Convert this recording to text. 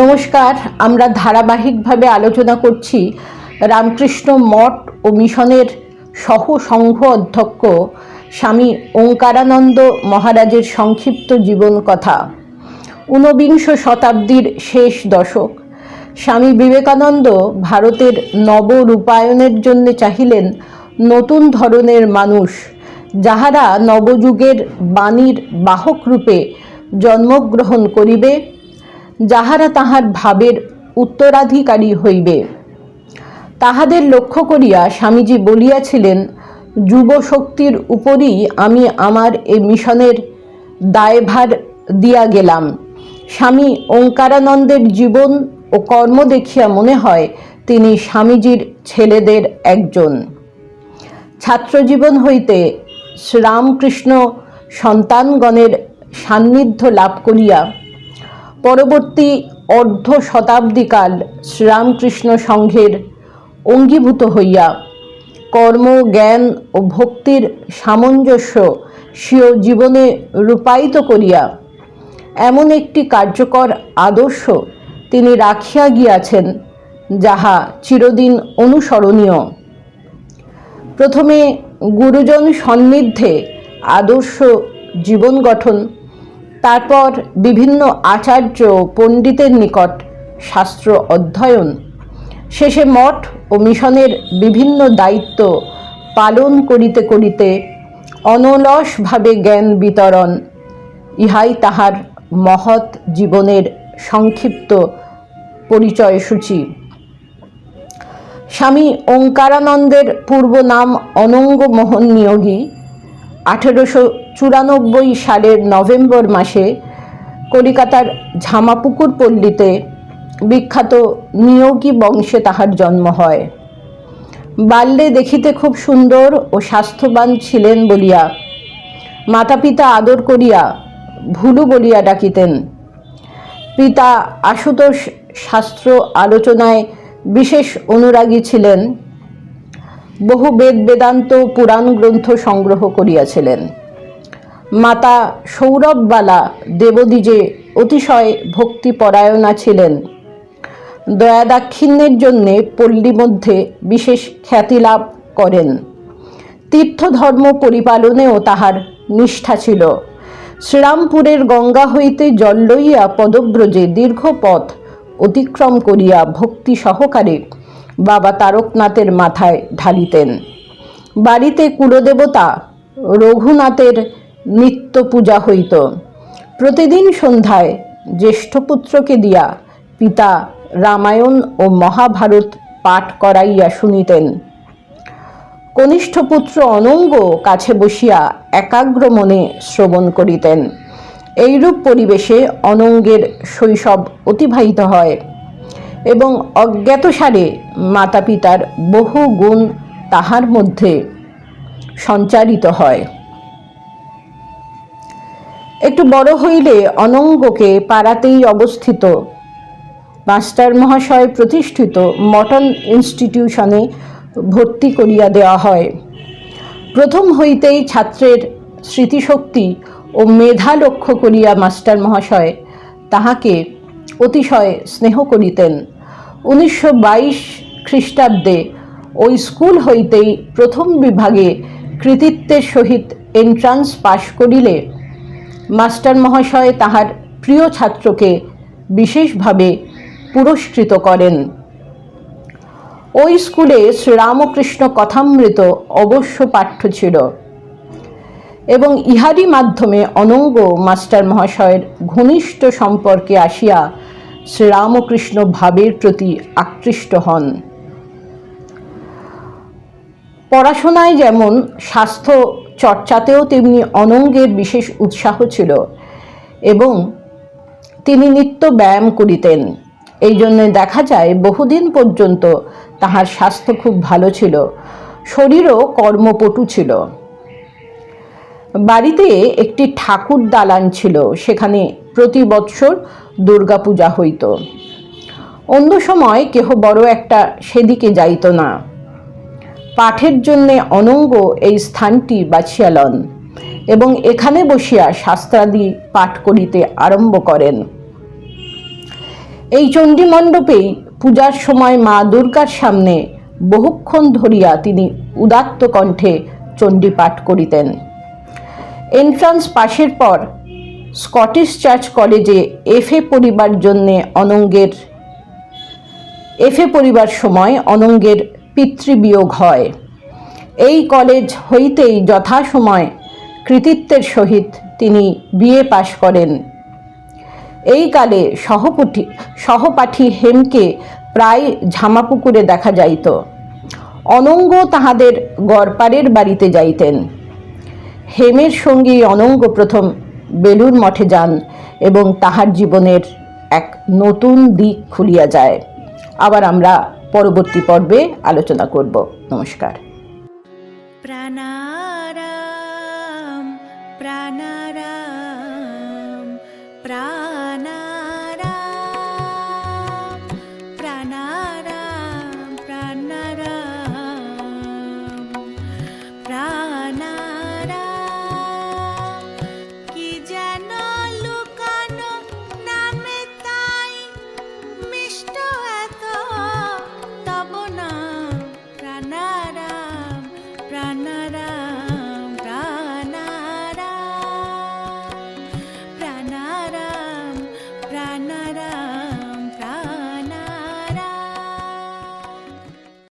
নমস্কার, আমরা ধারাবাহিকভাবে আলোচনা করছি রামকৃষ্ণ মঠ ও মিশনের সহ সংঘ অধ্যক্ষ স্বামী ওঙ্কারানন্দ মহারাজের সংক্ষিপ্ত জীবন কথা। ঊনবিংশ শতাব্দীর শেষ দশক। স্বামী বিবেকানন্দ ভারতের নব নবরূপায়ণের জন্য চাহিলেন নতুন ধরনের মানুষ, যাহারা নবযুগের বাণীর বাহক রূপে জন্মগ্রহণ করিবে যাহারা তাহার ভাবের উত্তরাধিকারী হইবে। তাহাদের লক্ষ্য করিয়া স্বামীজি বলিয়াছিলেন যুব শক্তির উপরই আমি আমার এই মিশনের দায়ভার দিয়া গেলাম। স্বামী ওঙ্কারানন্দের জীবন ও কর্ম দেখিয়া মনে হয় তিনি স্বামীজির ছেলেদের একজন। ছাত্রজীবন হইতে শ্রীরামকৃষ্ণ সন্তানগণের সান্নিধ্য লাভ করিয়া পরবর্তী অর্ধ শতাব্দীকাল শ্রীরামকৃষ্ণ সংঘের অঙ্গীভূত হইয়া কর্ম, জ্ঞান ও ভক্তির সামঞ্জস্য স্বীয় জীবনে রূপায়িত করিয়া এমন একটি কার্যকর আদর্শ তিনি রাখিয়া গিয়াছেন, যাহা চিরদিন অনুসরণীয়। প্রথমে গুরুজন সন্নিধ্যে আদর্শ জীবন গঠন তারপর বিভিন্ন আচার্য পণ্ডিতের নিকট শাস্ত্র অধ্যয়ন। শেষে মঠ ও মিশনের বিভিন্ন দায়িত্ব পালন করিতে করিতে অনলসভাবে জ্ঞান বিতরণ, ইহাই তাহার মহৎ জীবনের সংক্ষিপ্ত পরিচয়সূচি স্বামী ওঙ্কারানন্দের পূর্ব নাম অনঙ্গ মোহন নিয়োগী আঠেরোশো চুরানব্বই সালের নভেম্বর মাসে কলিকাতার ঝামাপুকুর পল্লীতে বিখ্যাত নিয়োগী বংশে তাহার জন্ম হয়। বাল্যে দেখিতে খুব সুন্দর ও স্বাস্থ্যবান ছিলেন বলিয়া মাতা পিতা আদর করিয়া ভুলু বলিয়া ডাকিতেন। পিতা আশুতোষ শাস্ত্র আলোচনায় বিশেষ অনুরাগী ছিলেন। বহু বেদ বেদান্ত পুরাণ গ্রন্থ সংগ্রহ করিয়াছিলেন। মাতা সৌরভবালা দেবদ্বিজে অতিশয় ভক্তিপরায়ণা ছিলেন। দয়াদাক্ষিণ্যের জন্যে পল্লী মধ্যে বিশেষ খ্যাতি লাভ করেন। তীর্থধর্ম পরিপালনেও তাহার নিষ্ঠা ছিল। শ্রীরামপুরের গঙ্গা হইতে জল লইয়া পদব্রজে দীর্ঘ পথ অতিক্রম করিয়া ভক্তি সহকারে বাবা তারকনাথের মাথায় ঢালিতেন। বাড়িতে কুলদেবতা রঘুনাথের নিত্য পূজা হইত। প্রতিদিন সন্ধ্যায় জ্যেষ্ঠপুত্রকে দিয়া পিতা রামায়ণ ও মহাভারত পাঠ করাইয়া শুনিতেন। কনিষ্ঠ পুত্র অনঙ্গ কাছে বসিয়া একাগ্র মনে শ্রবণ করিতেন। এইরূপ পরিবেশে অনঙ্গের শৈশব অতিবাহিত হয় এবং অজ্ঞাতসারে মাতা পিতার বহু গুণ তাহার মধ্যে সঞ্চারিত হয়। একটু বড় হইলে অনঙ্গকে পাড়াতেই অবস্থিত। মাস্টার মহাশয় প্রতিষ্ঠিত মটন ইনস্টিটিউশনে ভর্তি করিয়া দেওয়া হয়। প্রথম হইতেই ছাত্রের স্মৃতিশক্তি ও মেধা লক্ষ্য করিয়া মাস্টার মহাশয় তাহাকে অতিশয় স্নেহ করিতেন। উনিশশো বাইশ খ্রিস্টাব্দে ওই স্কুল হইতেই প্রথম বিভাগে কৃতিত্বের সহিত এন্ট্রান্স পাশ করিলে মাস্টার মহাশয় তাহার প্রিয় ছাত্রকে বিশেষভাবে পুরস্কৃত করেন। ওই স্কুলে শ্রীরামকৃষ্ণ কথামৃত অবশ্য পাঠ্য ছিল এবং ইহারই মাধ্যমে অনঙ্গ মাস্টার মহাশয়ের ঘনিষ্ঠ সম্পর্কে আসিয়া শ্রীরামকৃষ্ণ ভাবের প্রতি আকৃষ্ট হন। পড়াশোনায় যেমন স্বাস্থ্য চর্চাতেও তেমনি অনঙ্গের বিশেষ উৎসাহ ছিল এবং তিনি নিত্য ব্যায়াম করিতেন। এই জন্য দেখা যায় বহুদিন পর্যন্ত তাহার স্বাস্থ্য খুব ভালো ছিল, শরীরও কর্মপটু ছিল। বাড়িতে একটি ঠাকুর দালান ছিল, সেখানে প্রতি বৎসর দুর্গাপূজা হইত। অন্য সময় কেহ বড় একটা সেদিকে যাইত না। পাঠের জন্যে অনঙ্গ এই স্থানটি বাছিয়া লন এবং এখানে বসিয়া শাস্ত্রাদি পাঠ করিতে আরম্ভ করেন। এই চণ্ডী মণ্ডপেই পূজার সময় মা দুর্গার সামনে বহুক্ষণ ধরিয়া তিনি উদাত্ত কণ্ঠে চণ্ডী পাঠ করিতেন। এন্ট্রান্স পাশের পর স্কটিশ চার্চ কলেজে এফএ পরিবার জন্যে অনঙ্গের, এফএ পরিবার সময় অনঙ্গের পিতৃবিয়োগ হয়। এই কলেজ হইতেই যথাসময় কৃতিত্বের সহিত তিনি বিএ পাশ করেন। এই কালে সহপাঠী সহপাঠী হেমকে প্রায় ঝামাপুকুরে দেখা যাইত। অনঙ্গ তাহাদের গড়পাড়ের বাড়িতে যাইতেন। হেমের সঙ্গী অনঙ্গ প্রথম বেলুর মঠে যান এবং তাহার জীবনের এক নতুন দিক খুলিয়া যায়। আবার আমরা পরবর্তী পর্বে আলোচনা করব। নমস্কার। প্রাণারাম প্রাণারাম প্রাণারাম। Kanara